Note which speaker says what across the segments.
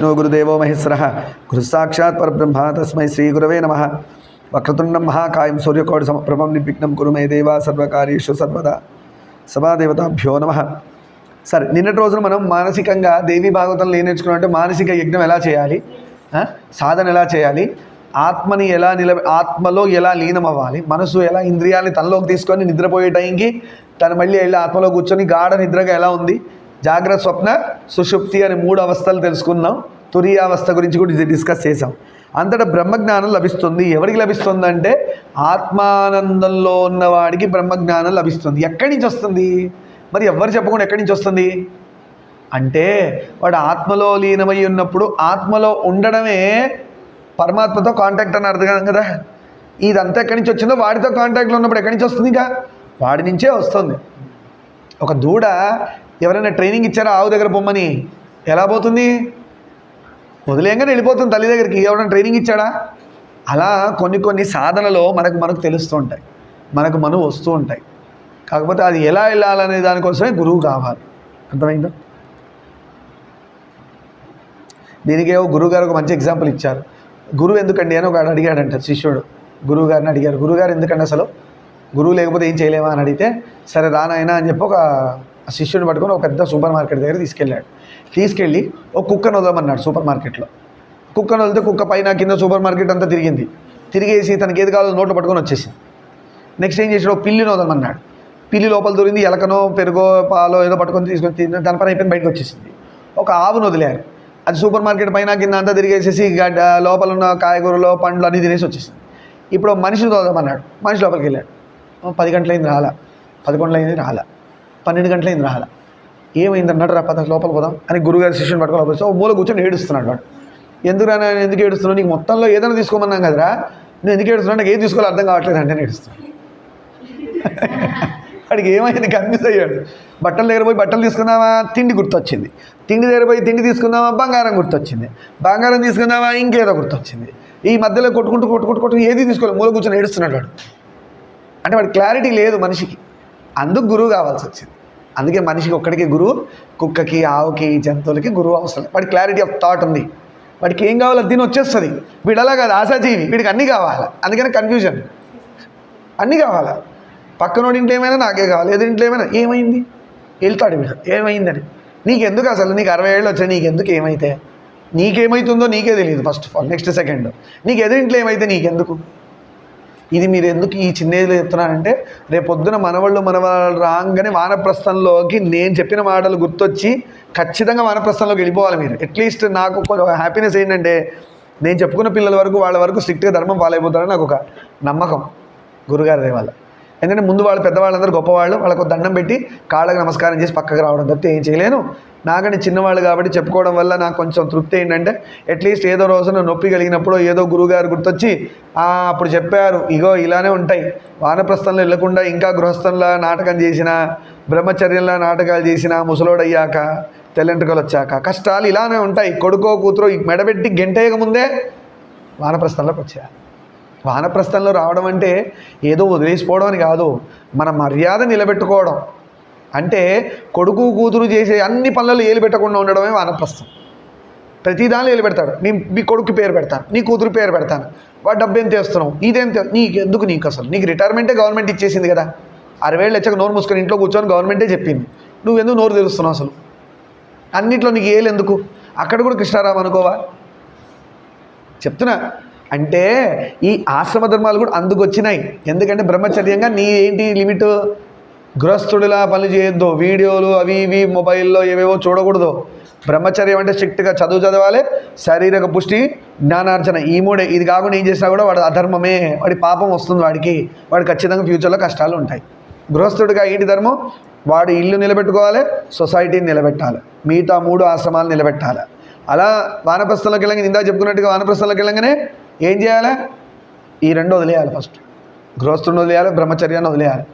Speaker 1: విష్ణు గురుదేవో మహేశ్వర గురుసాక్షాత్ పరబ్రహ్మ తస్మై శ్రీ గురవే నమ వక్రతుండం మహాకాయం సూర్యకోటి సమప్రభం నిర్విఘ్నం గురు మే దేవా సర్వకార్యేషు సర్వదా సభాదేవతాభ్యో నమ సరే నిన్నటి రోజున మనం మానసికంగా దేవీ భాగవతం ఏం నేర్చుకున్నామంటే మానసిక యజ్ఞం ఎలా చేయాలి సాధన ఎలా చేయాలి ఆత్మని ఎలా నిల ఆత్మలో ఎలా లీనమవ్వాలి మనసు ఎలా ఇంద్రియాలని తనలోకి తీసుకొని నిద్రపోయే టైంకి తను మళ్ళీ వెళ్ళి ఆత్మలో కూర్చొని గాఢ నిద్రగా ఎలా ఉంది జాగ్రత్త స్వప్న సుషుప్తి అనే మూడు అవస్థలు తెలుసుకున్నాం తురియావస్థ గురించి కూడా ఇది డిస్కస్ చేసాం అంతటా బ్రహ్మజ్ఞానం లభిస్తుంది ఎవరికి లభిస్తుంది అంటే ఆత్మానందంలో ఉన్నవాడికి బ్రహ్మజ్ఞానం లభిస్తుంది ఎక్కడి నుంచి వస్తుంది మరి ఎవరు చెప్పకుండా ఎక్కడి నుంచి వస్తుంది అంటే వాడు ఆత్మలో లీనమై ఉన్నప్పుడు ఆత్మలో ఉండడమే పరమాత్మతో కాంటాక్ట్ అని అర్థం కదా ఇదంతా ఎక్కడి నుంచి వచ్చిందో వాడితో కాంటాక్ట్లో ఉన్నప్పుడు ఎక్కడి నుంచి వస్తుంది ఇంకా వాడి నుంచే వస్తుంది ఒక దూడ ఎవరైనా ట్రైనింగ్ ఇచ్చారా ఆవు దగ్గర పొమ్మని ఎలా పోతుంది వదిలేయంగానే వెళ్ళిపోతుంది తల్లి దగ్గరికి ఎవరైనా ట్రైనింగ్ ఇచ్చాడా అలా కొన్ని కొన్ని సాధనలో మనకు మనకు తెలుస్తూ ఉంటాయి మనకు మనం వస్తూ ఉంటాయి కాకపోతే అది ఎలా వెళ్ళాలనే దానికోసమే గురువు కావాలి అర్థమైందా దీనికే గురువు గారు ఒక మంచి ఎగ్జాంపుల్ ఇచ్చారు గురువు ఎందుకండి అని ఒకడు అడిగాడంట శిష్యుడు గురువుగారిని అడిగారు గురువుగారు ఎందుకండి అసలు గురువు లేకపోతే ఏం చేయలేమా అని అడిగితే సరే రానాయన అని చెప్పి ఒక ఆ శిష్యుని పట్టుకొని ఒక పెద్ద సూపర్ మార్కెట్ దగ్గర తీసుకెళ్ళాడు తీసుకెళ్ళి ఒక కుక్కను వదలమన్నాడు సూపర్ మార్కెట్లో కుక్కను వదిలితే కుక్క పైన కింద సూపర్ మార్కెట్ అంతా తిరిగింది తిరిగేసి తనకి ఏది కావాలో నోట్లో పట్టుకొని వచ్చేసింది నెక్స్ట్ ఏం చేసాడు పిల్లిని వదలమన్నాడు పిల్లి లోపల దొరింది ఎలకనో పెరుగో పాలో ఏదో పట్టుకొని తీసుకొని తిన్న దాని పని అయిపోయింది బయటకు వచ్చేసింది ఒక ఆవును వదిలారు అది సూపర్ మార్కెట్ పైన కింద అంతా తిరిగేసేసి గడ్డ లోపల ఉన్న కాయగూరలో పండ్లు అన్నీ తినేసి వచ్చేసింది ఇప్పుడు మనిషిని తోదమన్నాడు మనిషి లోపలికి వెళ్ళాడు పది గంటలైంది రాలా అయింది రాలా పన్నెండు గంటలైంది ఏమైంది అన్నాడు రా పద లోపల పోదాం అని గురుగారు శిష్యుని పట్టుకొని లోపలిస్తే ఓ మూల కూర్చొని ఏడుస్తున్నాడు వాడు ఎందుకు రా ఎందుకు ఏడుస్తున్నావు నీకు మొత్తంలో ఏదైనా తీసుకోమన్నాం కదరా నేను ఎందుకు ఏడుస్తున్నాను నాకు ఏం తీసుకోవాలి అర్థం కావట్లేదు అంటే ఏడుస్తున్నాను వాడికి ఏమైంది కన్ఫ్యూజ్ అయ్యాడు బట్టలు దగ్గర పోయి బట్టలు తీసుకుందామా తిండి గుర్తొచ్చింది తిండి దగ్గర పోయి తిండి తీసుకుందామా బంగారం గుర్తొచ్చింది బంగారం తీసుకుందామా ఇంకేదో గుర్తొచ్చింది ఈ మధ్యలో కొట్టుకుంటూ కొట్టుకుంటూ కొట్టుకుని ఏది తీసుకోవాలి మూల కూర్చొని ఏడుస్తున్నాడు వాడు అంటే వాడి క్లారిటీ లేదు మనిషికి అందుకు గురువు కావాల్సి వచ్చింది అందుకే మనిషికి ఒక్కడికి గురువు కుక్కకి ఆవుకి జంతువులకి గురువు అవసరం వాడికి క్లారిటీ ఆఫ్ థాట్ ఉంది వాడికి ఏం కావాలో దీని వచ్చేస్తుంది వీడు అలా కాదు ఆశాజీవి వీడికి అన్నీ కావాలి అందుకని కన్ఫ్యూజన్ అన్నీ కావాలా పక్కనోడి ఇంట్లో ఏమైనా నాకే కావాలి ఎదురు ఇంట్లో ఏమైనా ఏమైంది వెళ్తాడు వీడు ఏమైందని నీకెందుకు అసలు నీకు అరవై ఏళ్ళు వచ్చాయి నీకెందుకు ఏమైతే నీకేమవుతుందో నీకే తెలియదు first of all next second నీకు ఎదురింట్లో ఏమైతే నీకెందుకు ఇది మీరు ఎందుకు ఈ చిన్న ఏజ్లో చెప్తున్నానంటే రేపొద్దున మనవాళ్ళు మనవాళ్ళు రాగానే వానప్రస్థంలోకి నేను చెప్పిన మాటలు గుర్తొచ్చి ఖచ్చితంగా వానప్రస్థంలోకి వెళ్ళిపోవాలి మీరు అట్లీస్ట్ నాకు కొంచెం హ్యాపీనెస్ ఏంటంటే నేను చెప్పుకున్న పిల్లల వరకు వాళ్ళ వరకు స్ట్రిక్ట్గా ధర్మం పాలైపోతారని నాకు ఒక నమ్మకం గురుగారి దేవాళ్ళ ఎందుకంటే ముందు వాళ్ళు పెద్దవాళ్ళందరూ గొప్పవాళ్ళు వాళ్ళకు దండం పెట్టి కాళ్ళకు నమస్కారం చేసి పక్కకు రావడం తప్పితే ఏం చేయలేను నాకని చిన్నవాళ్ళు కాబట్టి చెప్పుకోవడం వల్ల నాకు కొంచెం తృప్తి ఏంటంటే అట్లీస్ట్ ఏదో రోజున నొప్పి కలిగినప్పుడు ఏదో గురువుగారు గుర్తొచ్చి అప్పుడు చెప్పారు ఇగో ఇలానే ఉంటాయి వానప్రస్థంలో వెళ్లకుండా ఇంకా గృహస్థంలో నాటకం చేసిన బ్రహ్మచర్యంలో నాటకాలు చేసిన ముసలోడయ్యాక తెల్లంటకలు వచ్చాక కష్టాలు ఇలానే ఉంటాయి కొడుకో కూతురు మెడబెట్టి గంటేయక ముందే వానప్రస్థంలోకి వచ్చారు వానప్రస్థంలో రావడం అంటే ఏదో వదిలేసిపోవడం అని కాదు మన మర్యాద నిలబెట్టుకోవడం అంటే కొడుకు కూతురు చేసే అన్ని పనులలో ఏలు పెట్టకుండా ఉండడమే వానప్రస్థం ప్రతి దానిలో ఏలు పెడతాడు నీ మీ కొడుకు పేరు పెడతాను నీ కూతురు పేరు పెడతాను వాడు డబ్బు ఎంత వేస్తున్నావు ఇదేం నీకు ఎందుకు నీకు అసలు నీకు రిటైర్మెంటే గవర్నమెంట్ ఇచ్చేసింది కదా అరవేళ్ళు వచ్చాక నోరు మూసుకొని ఇంట్లో కూర్చొని గవర్నమెంటే చెప్పింది నువ్వు ఎందుకు నోరు తెరుస్తున్నావు అసలు అన్నిట్లో నీకు ఏలు ఎందుకు అక్కడ కూడా కృష్ణారావు అనుకోవా చెప్తున్నా అంటే ఈ ఆశ్రమ ధర్మాలు కూడా అందుకొచ్చినాయి ఎందుకంటే బ్రహ్మచర్యంగా నీ ఏంటి లిమిట్ గృహస్థుడిలా పని చేయొద్దు వీడియోలు అవి ఇవి మొబైల్లో ఏవేవో చూడకూడదు బ్రహ్మచర్యం అంటే స్ట్రిక్ట్గా చదువు చదవాలి శారీరక పుష్టి జ్ఞానార్జన ఈ మూడే ఇది కాకుండా ఏం చేసినా కూడా వాడు అధర్మమే వాడి పాపం వస్తుంది వాడికి వాడు ఖచ్చితంగా ఫ్యూచర్లో కష్టాలు ఉంటాయి గృహస్థుడిగా ఏంటి ధర్మం వాడు ఇల్లు నిలబెట్టుకోవాలి సొసైటీని నిలబెట్టాలి మిగతా మూడు ఆశ్రమాలు నిలబెట్టాలి అలా వానప్రస్థంలోకి వెళ్ళంగా ఇందా చెప్పుకున్నట్టుగా వానప్రస్థంలోకి వెళ్ళంగానే ఏం చేయాలి ఈ రెండు వదిలేయాలి ఫస్ట్ గృహస్థుడిని వదిలేయాలి బ్రహ్మచర్యాన్ని వదిలేయాలి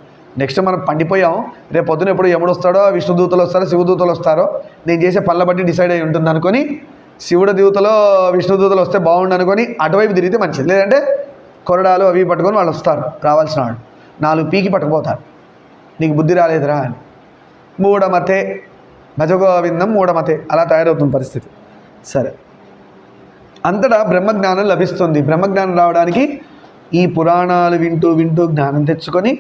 Speaker 1: నెక్స్ట్ మనం పండిపోయాం రేపు పొద్దున ఎప్పుడు ఎముడు వస్తాడో విష్ణు దూతలు వస్తారో దూతలు వస్తారో నేను చేసే పనుల బట్టి డిసైడ్ అయి ఉంటుంది అనుకొని శివుడు దూతలో దూతలు వస్తే బాగుండు అనుకొని అటువైపు తిరిగితే మంచిది లేదంటే కొరడాలు అవి పట్టుకొని వాళ్ళు వస్తారు రావాల్సిన వాళ్ళు నాలుగు పీకి పట్టుకుపోతారు నీకు బుద్ధి రాలేదురా అని మూడమతే భజగోవిందం మూడమతే అలా తయారవుతుంది పరిస్థితి సరే అంతటా బ్రహ్మజ్ఞానం లభిస్తుంది బ్రహ్మజ్ఞానం రావడానికి ఈ పురాణాలు వింటూ వింటూ జ్ఞానం తెచ్చుకొని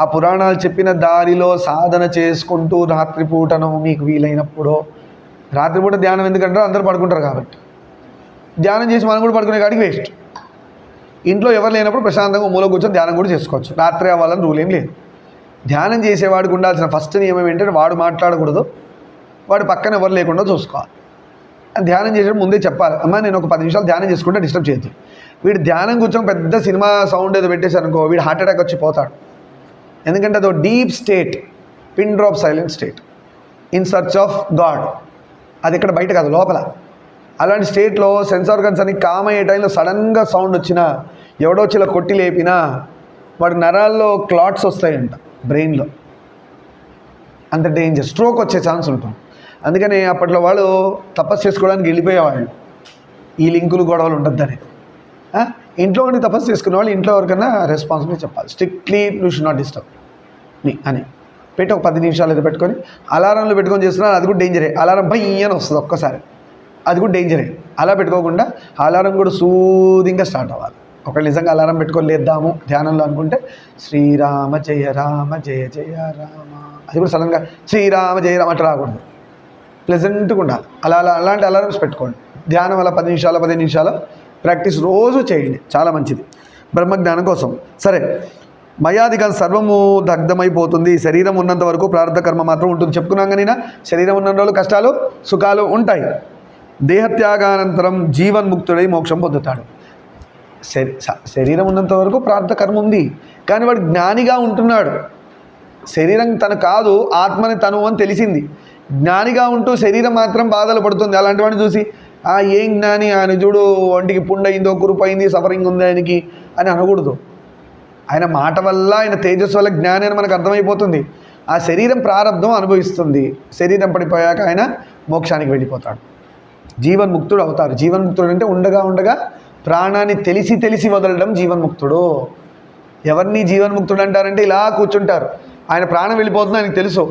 Speaker 1: ఆ పురాణాలు చెప్పిన దారిలో సాధన చేసుకుంటూ రాత్రిపూటను మీకు వీలైనప్పుడు రాత్రిపూట ధ్యానం ఎందుకంటారు అందరూ పడుకుంటారు కాబట్టి ధ్యానం చేసి మనం కూడా పడుకునే కాడికి వేస్ట్ ఇంట్లో ఎవరు లేనప్పుడు ప్రశాంతంగా మూల కూర్చొని ధ్యానం కూడా చేసుకోవచ్చు రాత్రి అవ్వాలని రూల్ ఏం లేదు ధ్యానం చేసేవాడికి ఉండాల్సిన ఫస్ట్ నియమం ఏంటంటే వాడు మాట్లాడకూడదు వాడు పక్కన ఎవరు లేకుండా చూసుకోవాలి ధ్యానం చేసేటప్పుడు ముందే చెప్పాలి అమ్మ నేను ఒక పది నిమిషాలు ధ్యానం చేసుకుంటే డిస్టర్బ్ చేయొద్దు వీడు ధ్యానం కూర్చొని పెద్ద సినిమా సౌండ్ ఏదో పెట్టేశారనుకో వీడు హార్ట్ అటాక్ వచ్చి పోతాడు ఎందుకంటే అదో deep state pin drop silent state in search of God అది ఇక్కడ బయట కాదు లోపల అలాంటి స్టేట్లో సెన్స్ ఆర్గన్స్ అని కామ్ అయ్యే టైంలో సడన్గా సౌండ్ వచ్చినా ఎవడో చిల కొట్టి లేపినా వాడి నరాల్లో క్లాట్స్ వస్తాయంట బ్రెయిన్లో అంత డేంజర్ స్ట్రోక్ వచ్చే ఛాన్స్ ఉంటుంది అందుకని అప్పట్లో వాళ్ళు తపస్సు చేసుకోవడానికి వెళ్ళిపోయేవాళ్ళు ఈ లింకులు గొడవలు ఉండొద్దని ఇంట్లో ఉండి తపస్సు చేసుకునే వాళ్ళు ఇంట్లో ఎవరికైనా రెస్పాన్సిబిలిటీ చెప్పాలి strictly you should not disturb ని అని పెట్టి ఒక పది నిమిషాలు అయితే పెట్టుకొని అలారంలో పెట్టుకొని చేస్తున్నారు అది కూడా డేంజరే అలారం భయ్యని వస్తుంది ఒక్కసారి అది కూడా డేంజరే అలా పెట్టుకోకుండా అలారం కూడా సూదింగా స్టార్ట్ అవ్వాలి ఒకళ్ళు నిజంగా అలారం పెట్టుకొని లేద్దాము ధ్యానంలో అనుకుంటే శ్రీరామ జయ రామ జయ జయ రామ అది కూడా సడన్గా శ్రీరామ జయ రామ అంటే రాకూడదు ప్లెజెంట్గా ఉండాలి అలా అలా అలాంటి అలారమ్స్ పెట్టుకోండి ధ్యానం అలా పది నిమిషాలు పదిహేను నిమిషాలు ప్రాక్టీస్ రోజు చేయండి చాలా మంచిది బ్రహ్మజ్ఞానం కోసం సరే మయాదిగా సర్వము దగ్ధమైపోతుంది శరీరం ఉన్నంత వరకు ప్రార్థ కర్మ మాత్రం ఉంటుంది చెప్పుకున్నాం కానీ శరీరం ఉన్న రోజులు కష్టాలు సుఖాలు ఉంటాయి దేహత్యాగానంతరం జీవన్ముక్తుడై మోక్షం పొందుతాడు శరీరం ఉన్నంత వరకు ప్రార్థ కర్మ ఉంది కానీ వాడు జ్ఞానిగా ఉంటున్నాడు శరీరం తను కాదు ఆత్మని తను అని తెలిసింది జ్ఞానిగా ఉంటూ శరీరం మాత్రం బాధలు పడుతుంది అలాంటి వాడిని చూసి ఆ ఏం జ్ఞాని ఆయన చూడు ఒంటికి పుండయిందో కురుపైంది సఫరింగ్ ఉంది ఆయనకి అని అనకూడదు ఆయన మాట వల్ల ఆయన తేజస్సు వల్ల జ్ఞానం మనకు అర్థమైపోతుంది ఆ శరీరం ప్రారంభం అనుభవిస్తుంది శరీరం పడిపోయాక ఆయన మోక్షానికి వెళ్ళిపోతాడు జీవన్ముక్తుడు అవుతారు జీవన్ముక్తుడు అంటే ఉండగా ఉండగా ప్రాణాన్ని తెలిసి తెలిసి వదలడం జీవన్ముక్తుడు ఎవరిని జీవన్ముక్తుడు అంటారంటే ఇలా కూర్చుంటారు ఆయన ప్రాణం వెళ్ళిపోతుంది ఆయనకు తెలుసు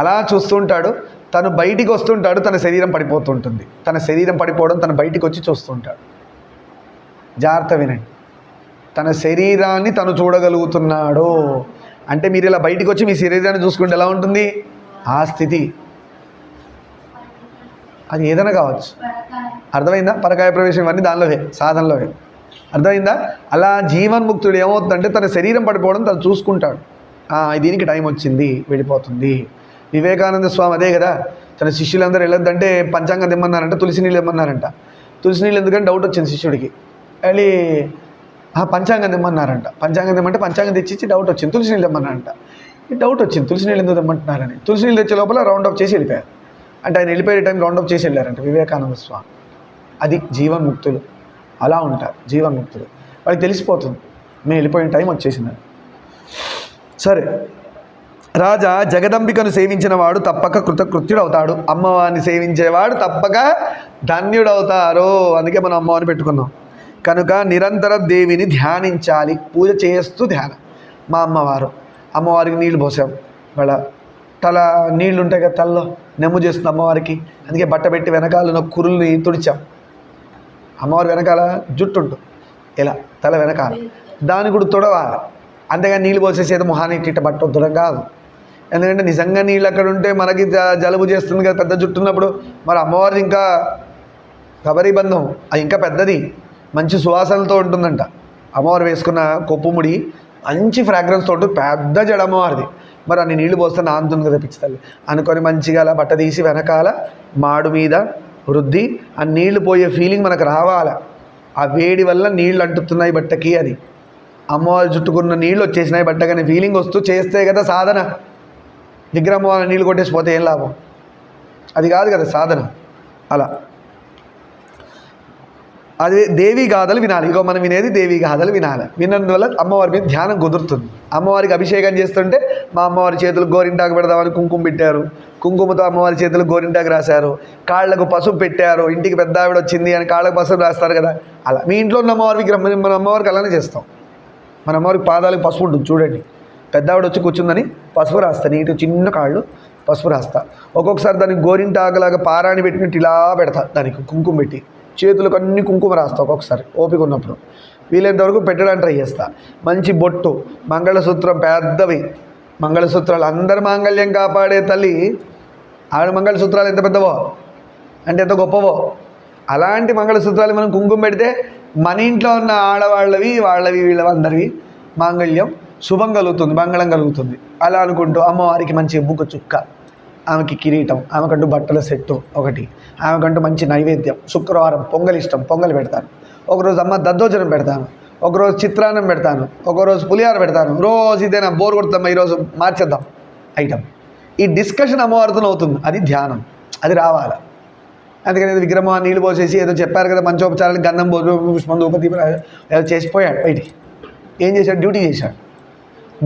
Speaker 1: అలా చూస్తుంటాడు తను బయటికి వస్తుంటాడు తన శరీరం పడిపోతుంటుంది తన శరీరం పడిపోవడం తను బయటికి వచ్చి చూస్తుంటాడు జాగ్రత్త వినండి తన శరీరాన్ని తను చూడగలుగుతున్నాడు అంటే మీరు ఇలా బయటకు వచ్చి మీ శరీరాన్ని చూసుకుంటే ఎలా ఉంటుంది ఆ స్థితి అది ఏదైనా కావచ్చు అర్థమైందా పరకాయ ప్రవేశం ఇవన్నీ దానిలోవే సాధనలోవే అర్థమైందా అలా జీవన్ముక్తుడు ఏమవుతుందంటే తన శరీరం పడిపోవడం తను చూసుకుంటాడు దీనికి టైం వచ్చింది వెళ్ళిపోతుంది వివేకానంద స్వామి అదే కదా తన శిష్యులందరూ వెళ్ళొద్దంటే పంచాంగం తెమ్మన్నారంట తులసి నీళ్ళు ఇమ్మన్నారంట తులసి నీళ్ళు ఎందుకంటే డౌట్ వచ్చింది శిష్యుడికి వెళ్ళి పంచాంగం తెమ్మన్నారంట పంచాంగం తెమ్మంటే పంచాంగం తెచ్చిచ్చి డౌట్ వచ్చింది తులసి నీళ్ళు తెమ్మన్నారంట ఈ డౌట్ వచ్చింది తులసి నీళ్ళు ఎందుకు తెమ్మంటున్నారని తులసి నీళ్ళు తెచ్చే లోపల రౌండ్ ఆఫ్ చేసి వెళ్ళిపోయారు అంటే ఆయన వెళ్ళిపోయే టైం రౌండ్ ఆఫ్ చేసి వెళ్ళారంట వివేకానంద స్వామి అది జీవన్ముక్తులు అలా ఉంటారు జీవన్ముక్తులు వాళ్ళకి తెలిసిపోతుంది మేము వెళ్ళిపోయిన టైం వచ్చేసిందని సరే రాజా జగదంబికను సేవించిన వాడు తప్పక అవుతాడు అమ్మవారిని సేవించేవాడు తప్పక ధన్యుడవుతారు అందుకే మనం అమ్మవారిని పెట్టుకున్నాం కనుక నిరంతరం దేవిని ధ్యానించాలి పూజ చేస్తూ ధ్యానం మా అమ్మవారు అమ్మవారికి నీళ్లు పోసాం వాళ్ళ తల నీళ్ళు ఉంటాయి కదా తలలో నెమ్ము చేస్తుంది అమ్మవారికి అందుకే బట్ట పెట్టి వెనకాల కురుల్ని తుడిచాం అమ్మవారి వెనకాల జుట్టు ఉంటుంది ఇలా తల వెనకాల దాన్ని కూడా తుడవాలి అంతేగా నీళ్ళు పోసేసేది మొహానికి ఇట్ట బట్ట తుడం కాదు ఎందుకంటే నిజంగా నీళ్ళు అక్కడ ఉంటే మనకి జలుబు చేస్తుంది కదా పెద్ద జుట్టు ఉన్నప్పుడు మరి అమ్మవారిది ఇంకా కబరీ బంధం అది ఇంకా పెద్దది మంచి సువాసనలతో ఉంటుందంట అమ్మవారు వేసుకున్న కొప్పుముడి మంచి ఫ్రాగ్రెన్స్తో ఉంటుంది పెద్ద జడ అమ్మవారిది మరి అన్ని నీళ్లు పోస్తే నాంతుంది కదా పిచ్చితల్లి అనుకొని మంచిగా అలా బట్ట తీసి వెనకాల మాడు మీద రుద్ది ఆ నీళ్లు పోయే ఫీలింగ్ మనకు రావాల ఆ వేడి వల్ల నీళ్లు అంటుతున్నాయి బట్టకి అది అమ్మవారు చుట్టుకున్న నీళ్ళు వచ్చేసినాయి బట్టకనే ఫీలింగ్ వస్తూ చేస్తే కదా సాధన విగ్రహం నీళ్ళు కొట్టేసిపోతే ఏం లాభం అది కాదు కదా సాధన అలా అదే దేవి గాథలు వినాలి ఇగో మనం వినేది దేవి గాథలు వినాలి విన్నందువల్ల అమ్మవారి మీద ధ్యానం కుదురుతుంది అమ్మవారికి అభిషేకం చేస్తుంటే మా అమ్మవారి చేతులు గోరింటాకు పెడదామని కుంకుమ పెట్టారు కుంకుమతో అమ్మవారి చేతులు గోరింటాకు రాశారు కాళ్ళకు పసుపు పెట్టారు ఇంటికి పెద్ద ఆవిడ వచ్చింది అని కాళ్ళకు పసుపు రాస్తారు కదా అలా మీ ఇంట్లో ఉన్న అమ్మవారి విగ్రహం మన అమ్మవారికి అలానే చేస్తాం మన అమ్మవారికి పాదాలకు పసుపు ఉంటుంది చూడండి పెద్ద ఆవిడ వచ్చి కూర్చుందని పసుపు రాస్తాను నీటి చిన్న కాళ్ళు పసుపు రాస్తా ఒక్కొక్కసారి దానికి గోరింటాకులాగా పారాణి పెట్టినట్టు ఇలా పెడతా దానికి కుంకుమ పెట్టి చేతులకు అన్ని కుంకుమ రాస్తా ఒక్కొక్కసారి ఓపిక ఉన్నప్పుడు వీలైనంత వరకు పెట్టడానికి ట్రై చేస్తా మంచి బొట్టు మంగళసూత్రం పెద్దవి మంగళసూత్రాలు అందరి మాంగళ్యం కాపాడే తల్లి ఆవిడ మంగళసూత్రాలు ఎంత పెద్దవో అంటే ఎంత గొప్పవో అలాంటి మంగళసూత్రాలు మనం కుంకుమ పెడితే మన ఇంట్లో ఉన్న ఆడవాళ్ళవి వాళ్ళవి వీళ్ళవి అందరివి మాంగళ్యం శుభం కలుగుతుంది మంగళం కలుగుతుంది అలా అనుకుంటూ అమ్మవారికి మంచి ముగ్గు చుక్క ఆమెకి కిరీటం ఆమెకంటూ బట్టల సెట్టు ఒకటి ఆమెకంటూ మంచి నైవేద్యం శుక్రవారం పొంగల్ ఇష్టం పొంగల్ పెడతాను ఒకరోజు అమ్మ దద్దోజనం పెడతాను ఒకరోజు చిత్రాన్నం పెడతాను ఒకరోజు పులిహార పెడతాను రోజు ఇదేనా బోర్ కొడుతామా ఈరోజు మార్చేద్దాం ఐటమ్ ఈ డిస్కషన్ అమ్మవారితో అవుతుంది అది ధ్యానం అది రావాలి అందుకని ఏదో విగ్రహం నీళ్ళు పోసేసి ఏదో చెప్పారు కదా పంచోపచారాలు గంధం పోసు పుష్పం దూపతి ఏదో చేసిపోయాడు బయటికి ఏం చేశాడు డ్యూటీ చేశాడు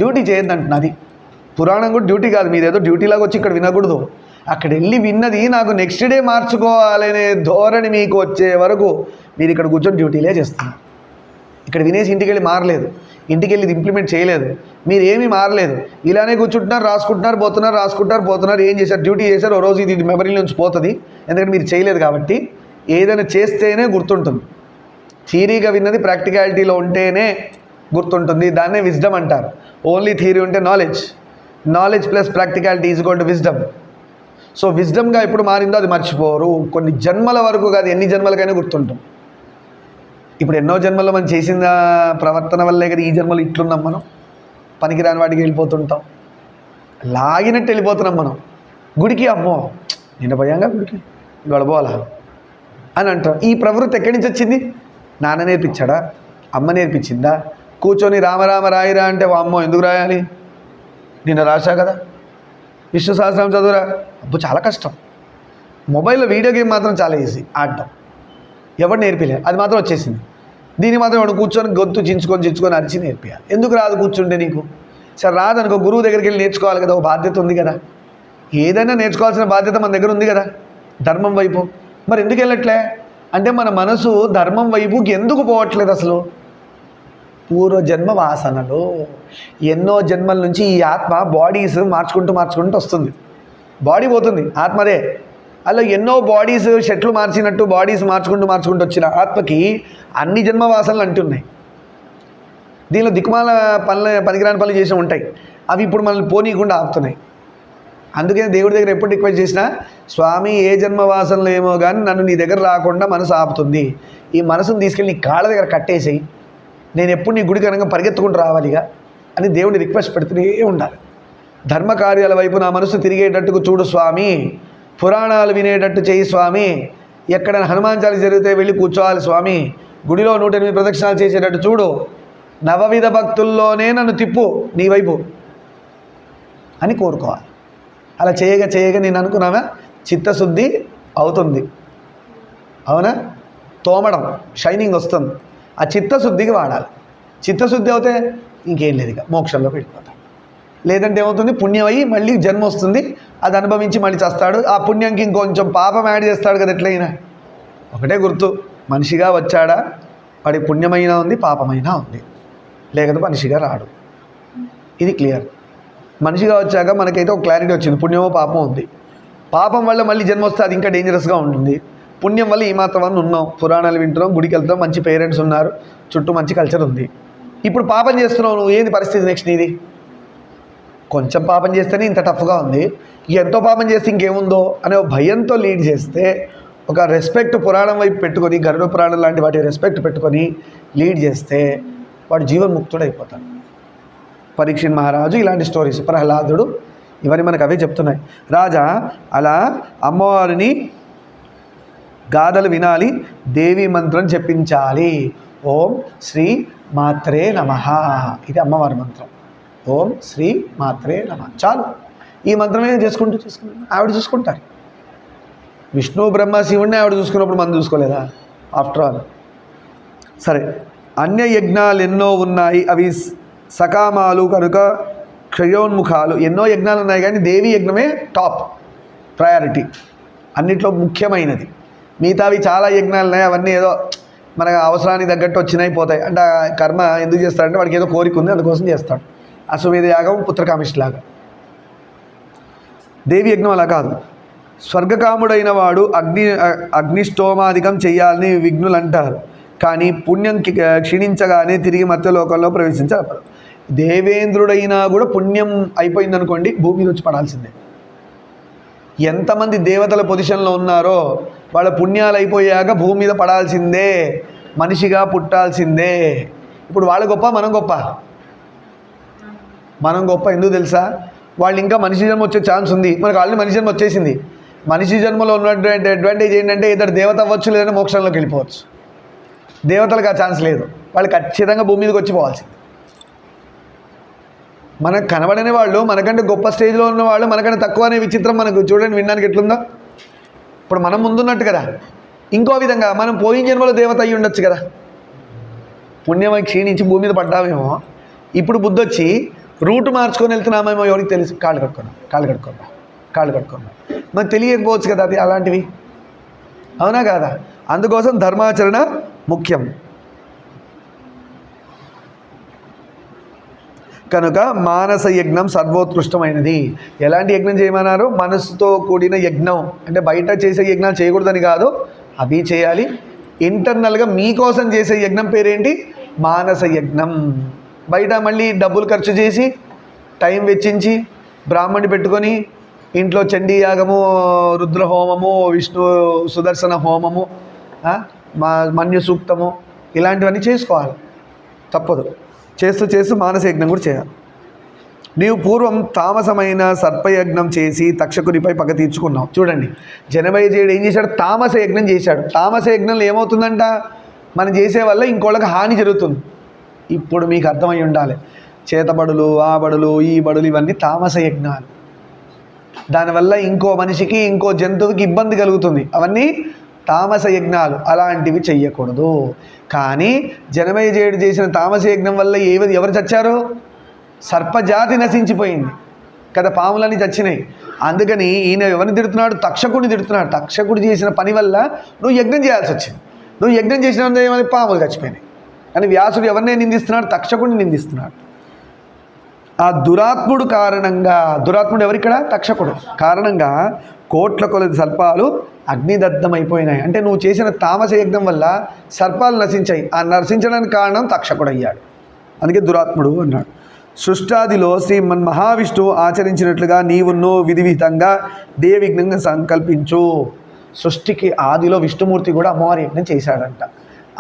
Speaker 1: డ్యూటీ చేయొద్దంటున్నది పురాణం కూడా డ్యూటీ కాదు మీదేదో డ్యూటీలాగా వచ్చి ఇక్కడ వినకూడదు అక్కడ వెళ్ళి విన్నది నాకు నెక్స్ట్ డే మార్చుకోవాలనే ధోరణి మీకు వచ్చే వరకు మీరు ఇక్కడ కూర్చొని డ్యూటీలే చేస్తున్నారు ఇక్కడ వినేసి ఇంటికి వెళ్ళి మారలేదు ఇంటికి వెళ్ళి ఇంప్లిమెంట్ చేయలేదు మీరు ఏమీ మారలేదు ఇలానే కూర్చుంటున్నారు రాసుకుంటున్నారు పోతున్నారు రాసుకుంటున్నారు పోతున్నారు ఏం చేశారు డ్యూటీ చేశారు ఓ రోజు ఇది మెమరీ నుంచి పోతుంది ఎందుకంటే మీరు చేయలేదు కాబట్టి ఏదైనా చేస్తేనే గుర్తుంటుంది థీరీగా విన్నది ప్రాక్టికాలిటీలో ఉంటేనే గుర్తుంటుంది దాన్నే విజ్డమ్ అంటారు ఓన్లీ థీరీ ఉంటే knowledge knowledge plus practicality is gold wisdom so విజ్డమ్గా ఎప్పుడు మారిందో అది మర్చిపోరు కొన్ని జన్మల వరకు కాదు ఎన్ని జన్మలకైనా గుర్తుంటాం ఇప్పుడు ఎన్నో జన్మల్లో మనం చేసిన ప్రవర్తన వల్లే కదా ఈ జన్మలు ఇట్లున్నాం మనం పనికిరాని వాటికి వెళ్ళిపోతుంటాం లాగినట్టు వెళ్ళిపోతున్నాం మనం గుడికి అమ్మో నిన్న భయంగా గుడికి ఇవాళ అని అంటాం ఈ ప్రవృత్తి ఎక్కడి నుంచి వచ్చింది నాన్న నేర్పించాడా అమ్మ నేర్పించిందా కూర్చొని రామరామ రాయిరా అంటే అమ్మో ఎందుకు రాయాలి నిన్న రాశా కదా విష్ణు సహస్రం చదువురా అబ్బు చాలా కష్టం మొబైల్లో వీడియో గేమ్ మాత్రం చాలా ఈజీ ఆడటం ఎవరు నేర్పలేదు అది మాత్రం వచ్చేసింది దీన్ని మాత్రం వాడు కూర్చొని గొంతు చించుకొని చించుకొని అరిచి నేర్పియాలి ఎందుకు రాదు కూర్చుంటే నీకు సరే రాదనుకో గురువు దగ్గరికి వెళ్ళి నేర్చుకోవాలి కదా ఓ బాధ్యత ఉంది కదా ఏదైనా నేర్చుకోవాల్సిన బాధ్యత మన దగ్గర ఉంది కదా ధర్మం వైపు మరి ఎందుకు వెళ్ళట్లే అంటే మన మనసు ధర్మం వైపుకి ఎందుకు పోవట్లేదు అసలు పూర్వజన్మ వాసనలు ఎన్నో జన్మల నుంచి ఈ ఆత్మ బాడీస్ మార్చుకుంటూ మార్చుకుంటూ వస్తుంది బాడీ పోతుంది ఆత్మదే అలా ఎన్నో బాడీస్ షర్ట్లు మార్చినట్టు బాడీస్ మార్చుకుంటూ మార్చుకుంటూ వచ్చిన ఆత్మకి అన్ని జన్మ వాసనలు అంటున్నాయి దీనిలో దిక్కుమాల పనులు పనికిరాని పనులు చేసి ఉంటాయి అవి ఇప్పుడు మనల్ని పోనీయకుండా ఆపుతున్నాయి అందుకే దేవుడి దగ్గర ఎప్పుడు రిక్వెస్ట్ చేసినా స్వామి ఏ జన్మ వాసనలు ఏమో కానీ నన్ను నీ దగ్గర రాకుండా మనసు ఆపుతుంది ఈ మనసును తీసుకెళ్ళి నీ కాళ్ళ దగ్గర కట్టేసేయి నేను ఎప్పుడు నీ గుడికి అనగా పరిగెత్తుకుంటూ రావాలిగా అని దేవుని రిక్వెస్ట్ పెడుతూనే ఉండాలి ధర్మకార్యాల వైపు నా మనసు తిరిగేటట్టుకు చూడు స్వామి పురాణాలు వినేటట్టు చేయి స్వామి ఎక్కడ హనుమాన్ చాలి జరిగితే వెళ్ళి కూర్చోవాలి స్వామి గుడిలో నూట ఎనిమిది ప్రదక్షిణాలు చేసేటట్టు చూడు నవవిధ భక్తుల్లోనే నన్ను తిప్పు నీ వైపు అని కోరుకోవాలి అలా చేయగా చేయగా నేను అనుకున్నానా చిత్తశుద్ధి అవుతుంది అవునా తోమడం షైనింగ్ వస్తుంది ఆ చిత్తశుద్ధికి వాడాలి చిత్తశుద్ధి అయితే ఇంకేం లేదు ఇక మోక్షంలోకి వెళ్ళిపోతాం లేదంటే ఏమవుతుంది పుణ్యం అయ్యి మళ్ళీ జన్మ వస్తుంది అది అనుభవించి మళ్ళీ చేస్తాడు ఆ పుణ్యంకి ఇంకొంచెం పాపం యాడ్ చేస్తాడు కదా ఎట్లయినా ఒకటే గుర్తు మనిషిగా వచ్చాడా వాడి పుణ్యమైనా ఉంది పాపమైనా ఉంది లేకపోతే మనిషిగా రాడు ఇది క్లియర్ మనిషిగా వచ్చాక మనకైతే ఒక క్లారిటీ వచ్చింది పుణ్యమో పాపం ఉంది పాపం వల్ల మళ్ళీ జన్మ వస్తే అది ఇంకా డేంజరస్గా ఉంటుంది పుణ్యం వల్ల ఈ మాత్రం ఉన్నాం పురాణాలు వింటున్నాం గుడికి వెళ్తున్నాం మంచి పేరెంట్స్ ఉన్నారు చుట్టూ మంచి కల్చర్ ఉంది ఇప్పుడు పాపం చేస్తున్నావు నువ్వు ఏంది పరిస్థితి నెక్స్ట్ నీది కొంచెం పాపం చేస్తేనే ఇంత టఫ్గా ఉంది ఎంతో పాపం చేస్తే ఇంకేముందో అనే భయంతో లీడ్ చేస్తే ఒక రెస్పెక్ట్ పురాణం వైపు పెట్టుకొని గరుడ పురాణం లాంటి వాటి రెస్పెక్ట్ పెట్టుకొని లీడ్ చేస్తే వాడు జీవన్ముక్తుడు అయిపోతాడు పరీక్షణ్ మహారాజు ఇలాంటి స్టోరీస్ ప్రహ్లాదుడు ఇవన్నీ మనకు అవే చెప్తున్నాయి రాజా అలా అమ్మవారిని గాథలు వినాలి దేవి మంత్రం చెప్పించాలి ఓం శ్రీ మాత్రే నమ ఇది అమ్మవారి మంత్రం ఓం శ్రీ మాత్రే నమ చాలు ఈ మంత్రమే చేసుకుంటూ చూసుకుంటాం ఆవిడ చూసుకుంటారు విష్ణు బ్రహ్మ శివుణ్ణి ఆవిడ చూసుకున్నప్పుడు మనం చూసుకోలేదా ఆఫ్టర్ ఆల్ సరే అన్య యజ్ఞాలు ఎన్నో ఉన్నాయి అవి సకామాలు కనుక క్షయోన్ముఖాలు ఎన్నో యజ్ఞాలు ఉన్నాయి కానీ దేవి యజ్ఞమే టాప్ ప్రయారిటీ అన్నిట్లో ముఖ్యమైనది మిగతావి చాలా యజ్ఞాలు ఉన్నాయి అవన్నీ ఏదో మన అవసరానికి తగ్గట్టు వచ్చినాయి పోతాయి అంటే కర్మ ఎందుకు చేస్తాడంటే వాడికి ఏదో కోరిక ఉంది అందుకోసం చేస్తాడు అశ్వమేధ యాగం లాగా దేవి యజ్ఞం అలా కాదు స్వర్గకాముడైన వాడు అగ్ని అగ్నిష్టోమాధికం చేయాలని విఘ్నులు అంటారు కానీ పుణ్యం క్షీణించగానే తిరిగి మత్స్యలోకంలో ప్రవేశించారు దేవేంద్రుడైనా కూడా పుణ్యం అయిపోయిందనుకోండి భూమి రుచి పడాల్సిందే ఎంతమంది దేవతల పొజిషన్లో ఉన్నారో వాళ్ళ పుణ్యాలు అయిపోయాక భూమి మీద పడాల్సిందే మనిషిగా పుట్టాల్సిందే ఇప్పుడు వాళ్ళ గొప్ప మనం గొప్ప మనం గొప్ప ఎందుకు తెలుసా వాళ్ళు ఇంకా మనిషి జన్మ వచ్చే ఛాన్స్ ఉంది మనకు ఆల్రెడీ మనిషి జన్మ వచ్చేసింది మనిషి జన్మలో ఉన్నటువంటి అడ్వాంటేజ్ ఏంటంటే ఇద్దరు దేవత అవ్వచ్చు లేదంటే మోక్షంలోకి వెళ్ళిపోవచ్చు దేవతలకు ఆ ఛాన్స్ లేదు వాళ్ళు ఖచ్చితంగా భూమి మీదకి వచ్చి పోవాల్సింది మనకు కనబడని వాళ్ళు మనకంటే గొప్ప స్టేజ్లో ఉన్న వాళ్ళు మనకంటే తక్కువ అనే విచిత్రం మనకు చూడండి వినడానికి ఎట్లుందో ఇప్పుడు మనం ముందున్నట్టు కదా ఇంకో విధంగా మనం పోయిన జన్మలో దేవత అయి ఉండొచ్చు కదా పుణ్యమై క్షీణించి భూమి మీద పడ్డామేమో ఇప్పుడు బుద్ధి వచ్చి రూట్ మార్చుకొని వెళ్తున్నామేమో ఎవరికి తెలుసు కాళ్ళు కట్టుకున్నాం కాళ్ళు కట్టుకున్నాం కాళ్ళు కట్టుకున్నాం మరి తెలియకపోవచ్చు కదా అది అలాంటివి అవునా కాదా అందుకోసం ధర్మాచరణ ముఖ్యం కనుక మానస యజ్ఞం సర్వోత్కృష్టమైనది ఎలాంటి యజ్ఞం చేయమన్నారు మనసుతో కూడిన యజ్ఞం అంటే బయట చేసే యజ్ఞాలు చేయకూడదని కాదు అవి చేయాలి ఇంటర్నల్గా మీకోసం చేసే యజ్ఞం పేరేంటి మానస యజ్ఞం బయట మళ్ళీ డబ్బులు ఖర్చు చేసి టైం వెచ్చించి బ్రాహ్మణి పెట్టుకొని ఇంట్లో చండీ యాగము రుద్ర హోమము విష్ణు సుదర్శన హోమము మన్యు సూక్తము ఇలాంటివన్నీ చేసుకోవాలి తప్పదు చేస్తూ చేస్తూ మానస యజ్ఞం కూడా చేయాలి నీవు పూర్వం తామసమైన సర్పయజ్ఞం చేసి తక్షకునిపై పగ తీర్చుకున్నావు చూడండి జనమయజయుడు ఏం చేశాడు తామస యజ్ఞం చేశాడు తామస యజ్ఞంలో ఏమవుతుందంట మనం చేసే వల్ల ఇంకోళ్ళకి హాని జరుగుతుంది ఇప్పుడు మీకు అర్థమై ఉండాలి చేతబడులు ఆ బడులు ఈ బడులు ఇవన్నీ తామస యజ్ఞాలు దానివల్ల ఇంకో మనిషికి ఇంకో జంతువుకి ఇబ్బంది కలుగుతుంది అవన్నీ తామస యజ్ఞాలు అలాంటివి చెయ్యకూడదు కానీ జనమయజేయుడు చేసిన తామస యజ్ఞం వల్ల ఏవది ఎవరు చచ్చారు సర్పజాతి నశించిపోయింది కదా పాములన్నీ చచ్చినాయి అందుకని ఈయన ఎవరిని తిడుతున్నాడు తక్షకుడిని తిడుతున్నాడు తక్షకుడు చేసిన పని వల్ల నువ్వు యజ్ఞం చేయాల్సి వచ్చింది నువ్వు యజ్ఞం చేసిన ఏమైనా పాములు చచ్చిపోయినాయి అని వ్యాసుడు ఎవరినే నిందిస్తున్నాడు తక్షకుడిని నిందిస్తున్నాడు ఆ దురాత్ముడు కారణంగా దురాత్ముడు ఎవరిక్కడ తక్షకుడు కారణంగా కోట్ల కొలది సర్పాలు అయిపోయినాయి అంటే నువ్వు చేసిన తామస యజ్ఞం వల్ల సర్పాలు నశించాయి ఆ నశించడానికి కారణం తక్షకుడయ్యాడు అందుకే దురాత్ముడు అన్నాడు సృష్టాదిలో శ్రీమన్ మహావిష్ణువు ఆచరించినట్లుగా నీవున్నో విధివిహితంగా దేవిఘ్నంగా సంకల్పించు సృష్టికి ఆదిలో విష్ణుమూర్తి కూడా అమ్మవారి యజ్ఞం చేశాడంట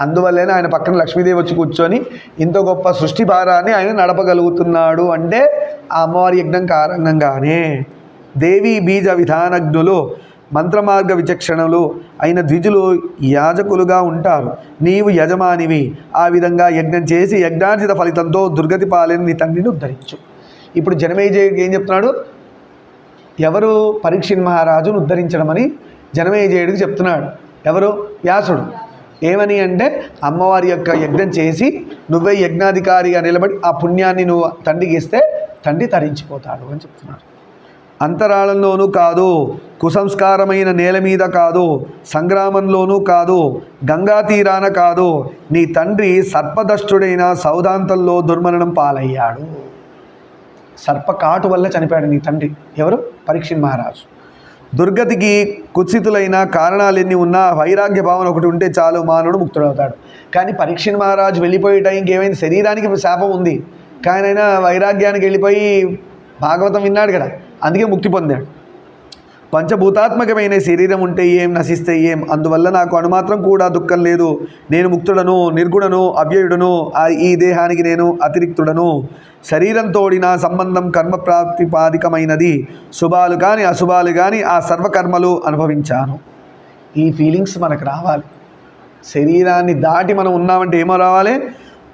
Speaker 1: అందువల్లనే ఆయన పక్కన లక్ష్మీదేవి వచ్చి కూర్చొని ఇంత గొప్ప సృష్టి భారాన్ని ఆయన నడపగలుగుతున్నాడు అంటే ఆ అమ్మవారి యజ్ఞం కారణంగానే దేవీ బీజ విధానజ్ఞులు మంత్రమార్గ విచక్షణలు అయిన ద్విజులు యాజకులుగా ఉంటారు నీవు యజమానివి ఆ విధంగా యజ్ఞం చేసి యజ్ఞార్జిత ఫలితంతో దుర్గతి పాలని నీ తండ్రిని ఉద్ధరించు ఇప్పుడు జనమేజయుడికి ఏం చెప్తున్నాడు ఎవరు పరీక్షిన్ మహారాజును ఉద్ధరించడమని జనమేజయుడికి చెప్తున్నాడు ఎవరు వ్యాసుడు ఏమని అంటే అమ్మవారి యొక్క యజ్ఞం చేసి నువ్వే యజ్ఞాధికారిగా నిలబడి ఆ పుణ్యాన్ని నువ్వు తండ్రికి ఇస్తే తండ్రి తరించిపోతాడు అని చెప్తున్నాడు అంతరాళంలోనూ కాదు కుసంస్కారమైన నేల మీద కాదు సంగ్రామంలోనూ కాదు గంగా తీరాన కాదు నీ తండ్రి సర్పదష్టుడైన సౌదాంతంలో దుర్మరణం పాలయ్యాడు సర్పకాటు వల్ల చనిపోయాడు నీ తండ్రి ఎవరు పరీక్షిన్ మహారాజు దుర్గతికి కుత్సితులైన కారణాలు ఎన్ని ఉన్నా వైరాగ్య భావన ఒకటి ఉంటే చాలు మానవుడు ముక్తుడవుతాడు కానీ పరీక్ష మహారాజు వెళ్ళిపోయే టైంకి ఏమైంది శరీరానికి శాపం ఉంది కానీ ఆయన వైరాగ్యానికి వెళ్ళిపోయి భాగవతం విన్నాడు కదా అందుకే ముక్తి పొందాడు పంచభూతాత్మకమైన శరీరం ఉంటే ఏం నశిస్తే ఏం అందువల్ల నాకు అణుమాత్రం కూడా దుఃఖం లేదు నేను ముక్తుడను నిర్గుణను అవ్యయుడను ఈ దేహానికి నేను అతిరిక్తుడను శరీరంతో నా సంబంధం కర్మ ప్రాతిపాదికమైనది శుభాలు కానీ అశుభాలు కానీ ఆ సర్వకర్మలు అనుభవించాను ఈ ఫీలింగ్స్ మనకు రావాలి శరీరాన్ని దాటి మనం ఉన్నామంటే ఏమో రావాలి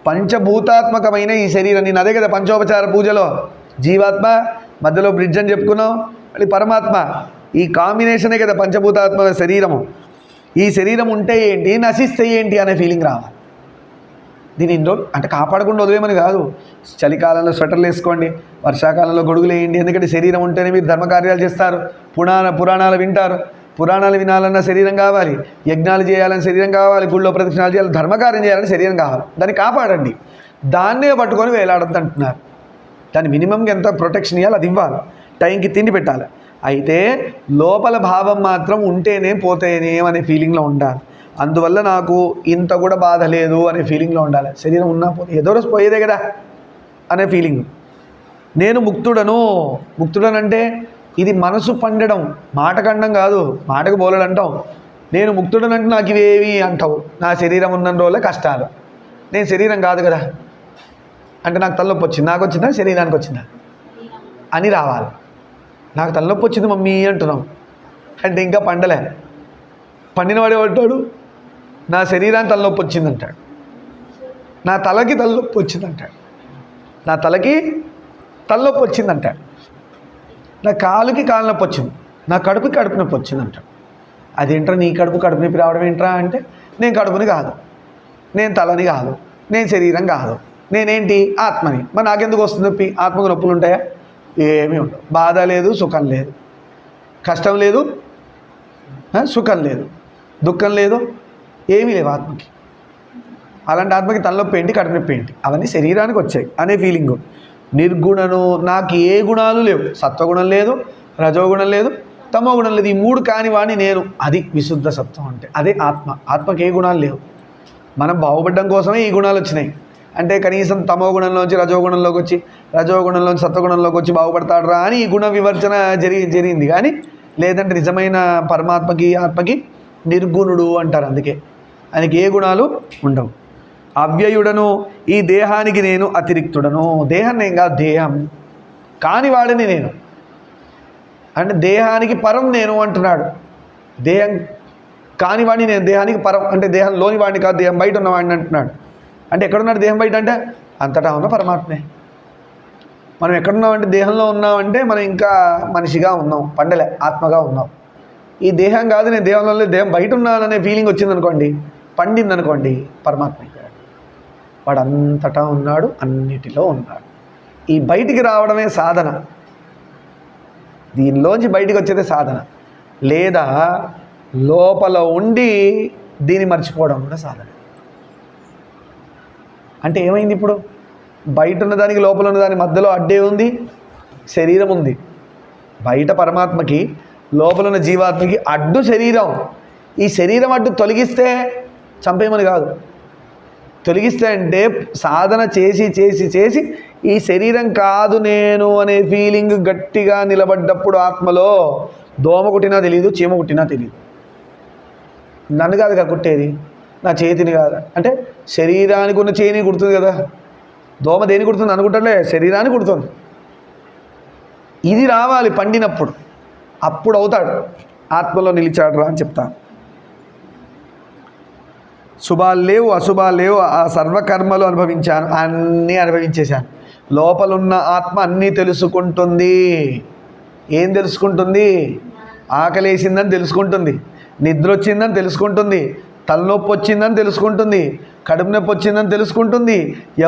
Speaker 1: పంచభూతాత్మకమైన ఈ శరీరాన్ని అదే కదా పంచోపచార పూజలో జీవాత్మ మధ్యలో బ్రిడ్జ్ అని చెప్పుకున్నాం మళ్ళీ పరమాత్మ ఈ కాంబినేషనే కదా పంచభూతాత్మక శరీరము ఈ శరీరం ఉంటే ఏంటి నశిస్తే ఏంటి అనే ఫీలింగ్ రావాలి దీని ఇండో అంటే కాపాడకుండా వదిలేమని కాదు చలికాలంలో స్వెటర్లు వేసుకోండి వర్షాకాలంలో గొడుగులు వేయండి ఎందుకంటే శరీరం ఉంటేనే మీరు ధర్మకార్యాలు చేస్తారు పురాణ పురాణాలు వింటారు పురాణాలు వినాలన్న శరీరం కావాలి యజ్ఞాలు చేయాలని శరీరం కావాలి గుళ్ళో ప్రదక్షిణాలు చేయాలి ధర్మకార్యం చేయాలని శరీరం కావాలి దాన్ని కాపాడండి దాన్నే పట్టుకొని వేలాడద్దు అంటున్నారు దాని మినిమంగా ఎంత ప్రొటెక్షన్ ఇవ్వాలి అది ఇవ్వాలి టైంకి తిండి పెట్టాలి అయితే లోపల భావం మాత్రం ఉంటేనే పోతేనే అనే ఫీలింగ్లో ఉండాలి అందువల్ల నాకు ఇంత కూడా బాధ లేదు అనే ఫీలింగ్లో ఉండాలి శరీరం ఉన్నా పోతే ఏదో రోజు పోయేదే కదా అనే ఫీలింగ్ నేను ముక్తుడను ముక్తుడనంటే ఇది మనసు పండడం మాటకండం కాదు మాటకు బోలడంటాం నేను ముక్తుడనంటే నాకు ఇవేవి అంటావు నా శరీరం ఉన్న రోజులే కష్టాలు నేను శరీరం కాదు కదా అంటే నాకు తలనొప్పి వచ్చింది నాకు వచ్చిందా శరీరానికి వచ్చిందా అని రావాలి నాకు తలనొప్పి వచ్చింది మమ్మీ అంటున్నాం అంటే ఇంకా పండలే పండిన వాడేవాడు నా శరీరానికి తలనొప్పి వచ్చిందంటాడు నా తలకి తలనొప్పి వచ్చిందంటాడు నా తలకి తలనొప్పి వచ్చిందంటాడు నా కాలుకి కాలు నొప్పి వచ్చింది నా కడుపుకి కడుపు నొప్పి వచ్చిందంటాడు అదేంట్రా నీ కడుపు కడుపు నొప్పి రావడం ఏంట్రా అంటే నేను కడుపుని కాదు నేను తలని కాదు నేను శరీరం కాదు నేనేంటి ఆత్మని మరి నాకెందుకు వస్తుంది నొప్పి ఆత్మకు నొప్పులు ఉంటాయా ఏమీ ఉండవు బాధ లేదు సుఖం లేదు కష్టం లేదు సుఖం లేదు దుఃఖం లేదు ఏమీ లేవు ఆత్మకి అలాంటి ఆత్మకి తలనొప్పి ఏంటి కడుపునొప్పి ఏంటి అవన్నీ శరీరానికి వచ్చాయి అనే ఫీలింగు నిర్గుణను నాకు ఏ గుణాలు లేవు సత్వగుణం లేదు రజోగుణం లేదు తమో గుణం లేదు ఈ మూడు వాణి నేను అది విశుద్ధ సత్వం అంటే అదే ఆత్మ ఆత్మకి ఏ గుణాలు లేవు మనం బాగుపడ్డం కోసమే ఈ గుణాలు వచ్చినాయి అంటే కనీసం తమో గుణంలోంచి రజోగుణంలోకి వచ్చి రజోగుణంలోంచి సత్వగుణంలోకి వచ్చి బాగుపడతాడరా అని ఈ గుణ వివర్చన జరిగి జరిగింది కానీ లేదంటే నిజమైన పరమాత్మకి ఆత్మకి నిర్గుణుడు అంటారు అందుకే ఆయనకి ఏ గుణాలు ఉండవు అవ్యయుడను ఈ దేహానికి నేను అతిరిక్తుడను దేహం నేను కాదు దేహం కాని వాడిని నేను అంటే దేహానికి పరం నేను అంటున్నాడు దేహం కాని వాడిని నేను దేహానికి పరం అంటే దేహం లోని వాడిని కాదు దేహం బయట ఉన్నవాడిని అంటున్నాడు అంటే ఎక్కడున్నాడు దేహం బయట అంటే అంతటా ఉన్న పరమాత్మే మనం ఎక్కడున్నామంటే దేహంలో ఉన్నామంటే మనం ఇంకా మనిషిగా ఉన్నాం పండలే ఆత్మగా ఉన్నాం ఈ దేహం కాదు నేను దేహంలో దేహం బయట ఉన్నాననే ఫీలింగ్ వచ్చిందనుకోండి పండిందనుకోండి పరమాత్మ వాడు అంతటా ఉన్నాడు అన్నిటిలో ఉన్నాడు ఈ బయటికి రావడమే సాధన దీనిలోంచి బయటికి వచ్చేదే సాధన లేదా లోపల ఉండి దీన్ని మర్చిపోవడం కూడా సాధన అంటే ఏమైంది ఇప్పుడు బయట ఉన్నదానికి లోపల ఉన్నదాని మధ్యలో అడ్డే ఉంది శరీరం ఉంది బయట పరమాత్మకి లోపల ఉన్న జీవాత్మకి అడ్డు శరీరం ఈ శరీరం అడ్డు తొలగిస్తే చంపేయమని కాదు తొలగిస్తే అంటే సాధన చేసి చేసి చేసి ఈ శరీరం కాదు నేను అనే ఫీలింగ్ గట్టిగా నిలబడ్డప్పుడు ఆత్మలో దోమ కుట్టినా తెలియదు చీమ కుట్టినా తెలియదు నన్ను కాదుగా కుట్టేది నా చేతిని కాదు అంటే శరీరానికి ఉన్న చేయని కుడుతుంది కదా దోమ దేని కుడుతుంది అనుకుంటలే శరీరాన్ని కుడుతుంది ఇది రావాలి పండినప్పుడు అప్పుడు అవుతాడు ఆత్మలో నిలిచాడు రా అని చెప్తాను శుభాలు లేవు అశుభాలు లేవు ఆ సర్వకర్మలు అనుభవించాను అన్నీ అనుభవించేశాను లోపలున్న ఆత్మ అన్నీ తెలుసుకుంటుంది ఏం తెలుసుకుంటుంది ఆకలేసిందని తెలుసుకుంటుంది నిద్ర వచ్చిందని తెలుసుకుంటుంది తలనొప్పి వచ్చిందని తెలుసుకుంటుంది కడుపు నొప్పి వచ్చిందని తెలుసుకుంటుంది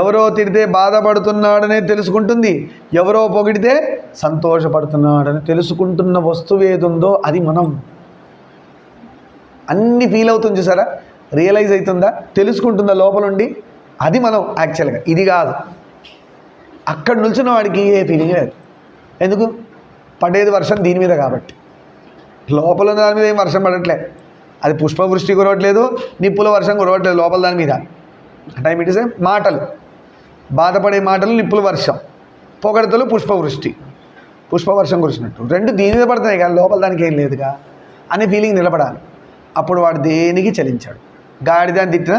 Speaker 1: ఎవరో తిడితే బాధపడుతున్నాడని తెలుసుకుంటుంది ఎవరో పొగిడితే సంతోషపడుతున్నాడని తెలుసుకుంటున్న వస్తువు ఏది ఉందో అది మనం అన్ని ఫీల్ అవుతుంది చూసారా రియలైజ్ అవుతుందా తెలుసుకుంటుందా లోపలుండి అది మనం యాక్చువల్గా ఇది కాదు అక్కడ నిల్చున్న వాడికి ఏ ఫీలింగ్ లేదు ఎందుకు పడేది వర్షం దీని మీద కాబట్టి లోపల దాని మీద ఏం వర్షం పడట్లే అది పుష్పవృష్టి కురవట్లేదు నిప్పుల వర్షం కురవట్లేదు లోపల దాని మీద అంటే ఇట్ ఇస్ మాటలు బాధపడే మాటలు నిప్పుల వర్షం పొగడతలు పుష్పవృష్టి పుష్పవర్షం కురిసినట్టు రెండు దీని మీద పడుతున్నాయి కానీ లోపల దానికి ఏం లేదుగా అనే ఫీలింగ్ నిలబడాలి అప్పుడు వాడు దేనికి చలించాడు గాడిదాన్ని తిట్టిన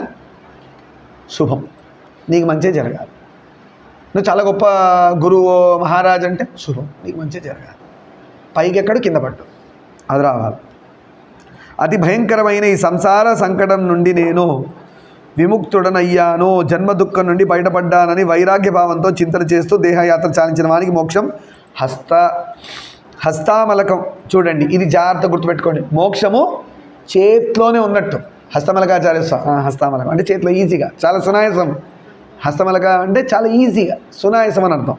Speaker 1: శుభం నీకు మంచిగా జరగాలి నువ్వు చాలా గొప్ప గురువు మహారాజ్ అంటే శుభం నీకు మంచిగా జరగాలి పైకి ఎక్కడు కింద పడ్డు అది రావాలి అతి భయంకరమైన ఈ సంసార సంకటం నుండి నేను విముక్తుడనయ్యాను జన్మ దుఃఖం నుండి బయటపడ్డానని వైరాగ్య భావంతో చింతన చేస్తూ దేహయాత్ర చాలించిన వానికి మోక్షం హస్త హస్తామలకం చూడండి ఇది జాగ్రత్త గుర్తుపెట్టుకోండి మోక్షము చేతిలోనే ఉన్నట్టు హస్తమలకాచార్య హస్తామలకం అంటే చేతిలో ఈజీగా చాలా సునాయసం హస్తమలక అంటే చాలా ఈజీగా సునాయసం అని అర్థం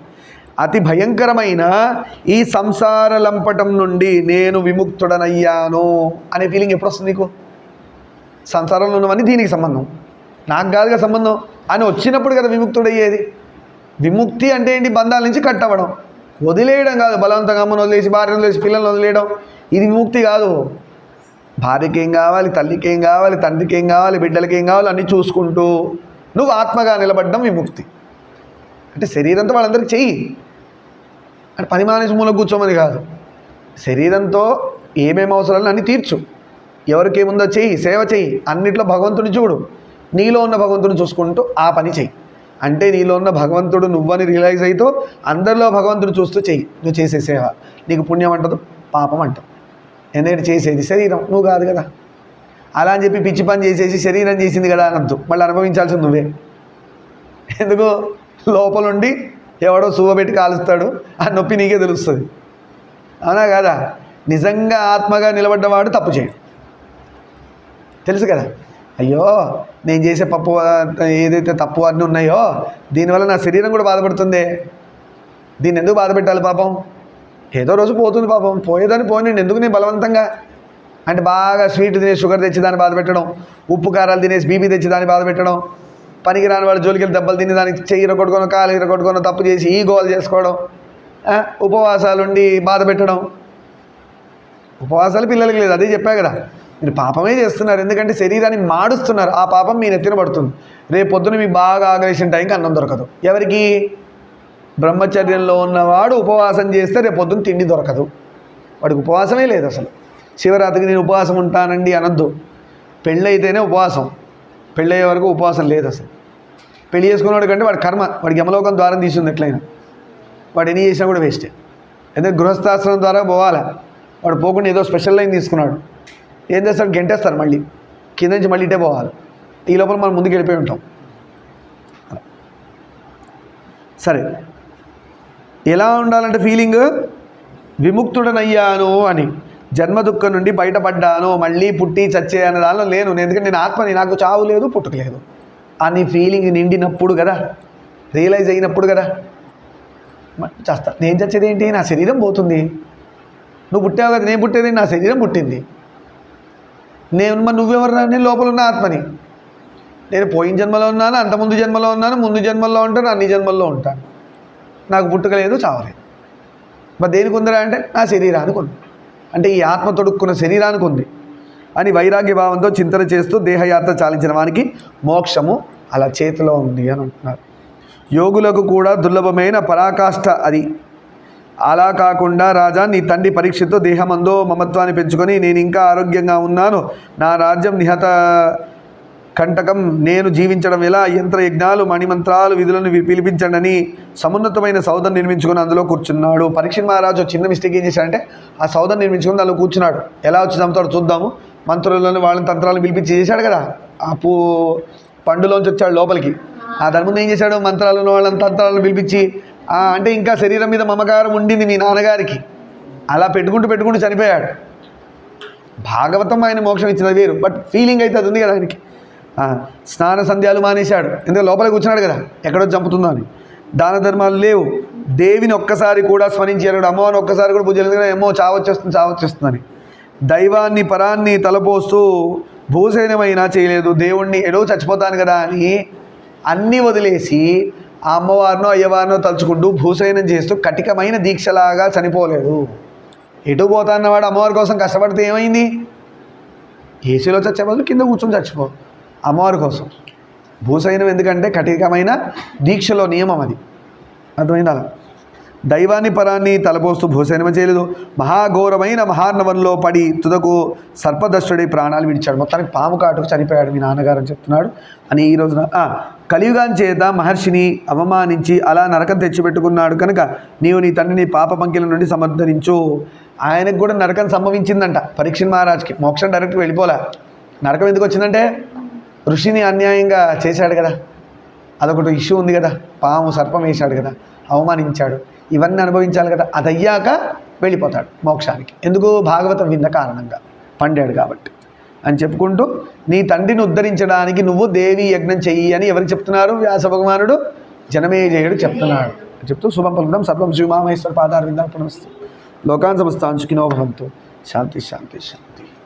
Speaker 1: అతి భయంకరమైన ఈ సంసార లంపటం నుండి నేను విముక్తుడనయ్యాను అనే ఫీలింగ్ ఎప్పుడు వస్తుంది నీకు సంసారంలో ఉన్నవన్నీ దీనికి సంబంధం నాకు కాదుగా సంబంధం అని వచ్చినప్పుడు కదా విముక్తుడయ్యేది విముక్తి అంటే ఏంటి బంధాల నుంచి కట్ అవ్వడం వదిలేయడం కాదు బలవంతంగా అమ్మను వదిలేసి భార్యను వదిలేసి పిల్లల్ని వదిలేయడం ఇది విముక్తి కాదు భార్యకి ఏం కావాలి తల్లికి ఏం కావాలి తండ్రికి ఏం కావాలి బిడ్డలకి ఏం కావాలి అన్నీ చూసుకుంటూ నువ్వు ఆత్మగా నిలబడ్డం విముక్తి అంటే శరీరంతో వాళ్ళందరికీ చెయ్యి అంటే పని మానేసి మూలకు కూర్చోమని కాదు శరీరంతో ఏమేమి అవసరాలు అన్నీ తీర్చు ఎవరికేముందో చెయ్యి సేవ చెయ్యి అన్నిట్లో భగవంతుని చూడు నీలో ఉన్న భగవంతుని చూసుకుంటూ ఆ పని చెయ్యి అంటే నీలో ఉన్న భగవంతుడు నువ్వని రియలైజ్ అవుతూ అందరిలో భగవంతుడు చూస్తూ చెయ్యి నువ్వు చేసే సేవ నీకు పుణ్యం అంటదు పాపం అంట ఎందుకంటే చేసేది శరీరం నువ్వు కాదు కదా అలా అని చెప్పి పిచ్చి పని చేసేసి శరీరం చేసింది కదా అనద్దు మళ్ళీ అనుభవించాల్సింది నువ్వే ఎందుకు లోపలుండి ఎవడో పెట్టి కాలుస్తాడు ఆ నొప్పి నీకే తెలుస్తుంది అవునా కదా నిజంగా ఆత్మగా నిలబడ్డవాడు తప్పు చేయడు తెలుసు కదా అయ్యో నేను చేసే పప్పు ఏదైతే తప్పు అన్నీ ఉన్నాయో దీనివల్ల నా శరీరం కూడా బాధపడుతుంది దీన్ని ఎందుకు బాధ పెట్టాలి పాపం ఏదో రోజు పోతుంది పాపం పోయేదని పోయినండి ఎందుకు నేను బలవంతంగా అంటే బాగా స్వీట్ తినేసి షుగర్ తెచ్చి దాన్ని బాధ పెట్టడం ఉప్పు కారాలు తినేసి బీపీ తెచ్చి దాన్ని బాధ పెట్టడం పనికిరాని వాడు జోలికి దెబ్బలు తిని దానికి చెయ్యి కొట్టుకొని కాలు కొట్టుకొని తప్పు చేసి ఈ గోలు చేసుకోవడం ఉపవాసాలుండి బాధ పెట్టడం ఉపవాసాలు పిల్లలకి లేదు అదే చెప్పా కదా మీరు పాపమే చేస్తున్నారు ఎందుకంటే శరీరాన్ని మాడుస్తున్నారు ఆ పాపం మీ నెత్తిన పడుతుంది రేపు పొద్దున మీకు బాగా ఆగ్రహించిన టైంకి అన్నం దొరకదు ఎవరికి బ్రహ్మచర్యంలో ఉన్నవాడు ఉపవాసం చేస్తే రేపు పొద్దున తిండి దొరకదు వాడికి ఉపవాసమే లేదు అసలు శివరాత్రికి నేను ఉపవాసం ఉంటానండి అనద్దు పెళ్ళైతేనే ఉపవాసం పెళ్ళయ్యే వరకు ఉపవాసం లేదు అసలు పెళ్లి చేసుకున్నవాడు కంటే వాడి కర్మ వాడికి యమలోకం ద్వారం తీసింది ఎట్లయినా వాడు ఎన్ని చేసినా కూడా వేస్టే అయితే గృహస్థాశ్రమం ద్వారా పోవాలా వాడు పోకుండా ఏదో స్పెషల్ లైన్ తీసుకున్నాడు ఏం చేస్తాడు గెంటేస్తారు మళ్ళీ కింద నుంచి మళ్ళీ ఇటే పోవాలి ఈ లోపల మనం ముందుకు వెళ్ళిపోయి ఉంటాం సరే ఎలా ఉండాలంటే ఫీలింగ్ విముక్తుడనయ్యాను అని జన్మ దుఃఖం నుండి బయటపడ్డాను మళ్ళీ పుట్టి చచ్చే అనే దానిలో లేను ఎందుకంటే నేను ఆత్మని నాకు చావు లేదు పుట్టుక లేదు అనే ఫీలింగ్ నిండినప్పుడు కదా రియలైజ్ అయినప్పుడు కదా చేస్తా నేను చచ్చేది ఏంటి నా శరీరం పోతుంది నువ్వు పుట్టావు కదా నేను పుట్టేది నా శరీరం పుట్టింది నేను నువ్వెవరు నేను లోపల ఉన్న ఆత్మని నేను పోయిన జన్మలో ఉన్నాను అంత ముందు జన్మలో ఉన్నాను ముందు జన్మల్లో ఉంటాను అన్ని జన్మల్లో ఉంటాను నాకు పుట్టుకలేదు చావలేదు మరి దేనికి ఉందరా అంటే నా శరీరానికి ఉంది అంటే ఈ ఆత్మ తొడుక్కున్న శరీరానికి ఉంది అని వైరాగ్య భావంతో చింతన చేస్తూ దేహయాత్ర చాలించిన వానికి మోక్షము అలా చేతిలో ఉంది అని అంటున్నారు యోగులకు కూడా దుర్లభమైన పరాకాష్ట అది అలా కాకుండా రాజా నీ తండ్రి పరీక్షతో దేహమందో మమత్వాన్ని పెంచుకొని నేను ఇంకా ఆరోగ్యంగా ఉన్నాను నా రాజ్యం నిహత కంటకం నేను జీవించడం ఎలా యంత్ర యజ్ఞాలు మణిమంత్రాలు విధులను పిలిపించండి సమున్నతమైన సౌధం నిర్మించుకుని అందులో కూర్చున్నాడు పరీక్ష మహారాజు చిన్న మిస్టేక్ ఏం చేశాడంటే ఆ సౌధం నిర్మించుకుని అందులో కూర్చున్నాడు ఎలా వచ్చి చంపుతాడు చూద్దాము మంత్రులను వాళ్ళని తంత్రాలను పిలిపించి చేశాడు కదా ఆ పూ పండులోంచి వచ్చాడు లోపలికి ఆ దాని ముందు ఏం చేశాడు మంత్రాలను వాళ్ళని తంత్రాలను పిలిపించి అంటే ఇంకా శరీరం మీద మమకారం ఉండింది మీ నాన్నగారికి అలా పెట్టుకుంటూ పెట్టుకుంటూ చనిపోయాడు భాగవతం ఆయన మోక్షం ఇచ్చినది వేరు బట్ ఫీలింగ్ అయితే అది ఉంది కదా ఆయనకి స్నాన సంధ్యాలు మానేశాడు ఎందుకంటే లోపల కూర్చున్నాడు కదా ఎక్కడో చంపుతుందో అని దాన ధర్మాలు లేవు దేవిని ఒక్కసారి కూడా స్మరించాడు అమ్మవారిని ఒక్కసారి కూడా పూజ ఎందుకంటే ఏమో చావొచ్చేస్తుంది అని దైవాన్ని పరాన్ని తలపోస్తూ భూసేనమైనా చేయలేదు దేవుణ్ణి ఎడో చచ్చిపోతాను కదా అని అన్నీ వదిలేసి ఆ అమ్మవారినో అయ్యవారినో తలుచుకుంటూ భూసైనం చేస్తూ కటికమైన దీక్షలాగా చనిపోలేదు ఎటు పోతాన్నవాడు అమ్మవారి కోసం కష్టపడితే ఏమైంది ఏసీలో చచ్చేవాళ్ళు కింద కూర్చొని చచ్చిపో అమ్మవారి కోసం భూసైనం ఎందుకంటే కఠికమైన దీక్షలో నియమం అది అర్థమైందా దైవాన్ని పరాన్ని తలపోస్తూ భూసేనమ చేయలేదు మహాఘోరమైన మహార్ణవంలో పడి తుదకు సర్పదర్శుడి ప్రాణాలు విడిచాడు మొత్తానికి పాము కాటుకు చనిపోయాడు మీ నాన్నగారు అని చెప్తున్నాడు అని ఈ రోజున కలియుగాన్ చేత మహర్షిని అవమానించి అలా నరకం తెచ్చిపెట్టుకున్నాడు కనుక నీవు నీ తండ్రిని పాప పంకిల నుండి సమర్థించు ఆయనకు కూడా నరకం సంభవించిందంట పరీక్ష మహారాజ్కి మోక్షం డైరెక్ట్ వెళ్ళిపోలే నరకం ఎందుకు వచ్చిందంటే ఋషిని అన్యాయంగా చేశాడు కదా అదొకటి ఇష్యూ ఉంది కదా పాము సర్పం వేశాడు కదా అవమానించాడు ఇవన్నీ అనుభవించాలి కదా అది అయ్యాక వెళ్ళిపోతాడు మోక్షానికి ఎందుకు భాగవతం విన్న కారణంగా పండాడు కాబట్టి అని చెప్పుకుంటూ నీ తండ్రిని ఉద్ధరించడానికి నువ్వు దేవి యజ్ఞం చెయ్యి అని ఎవరికి చెప్తున్నారు వ్యాస భగవానుడు జనమేజయుడు చెప్తున్నాడు చెప్తూ శుభం పలుకుదాం సర్వం శివమామేశ్వర పాదార్ విందాం పునస్తు లోకాన్ సమస్తాంశుకినో నోభవంతో శాంతి శాంతి శాంతి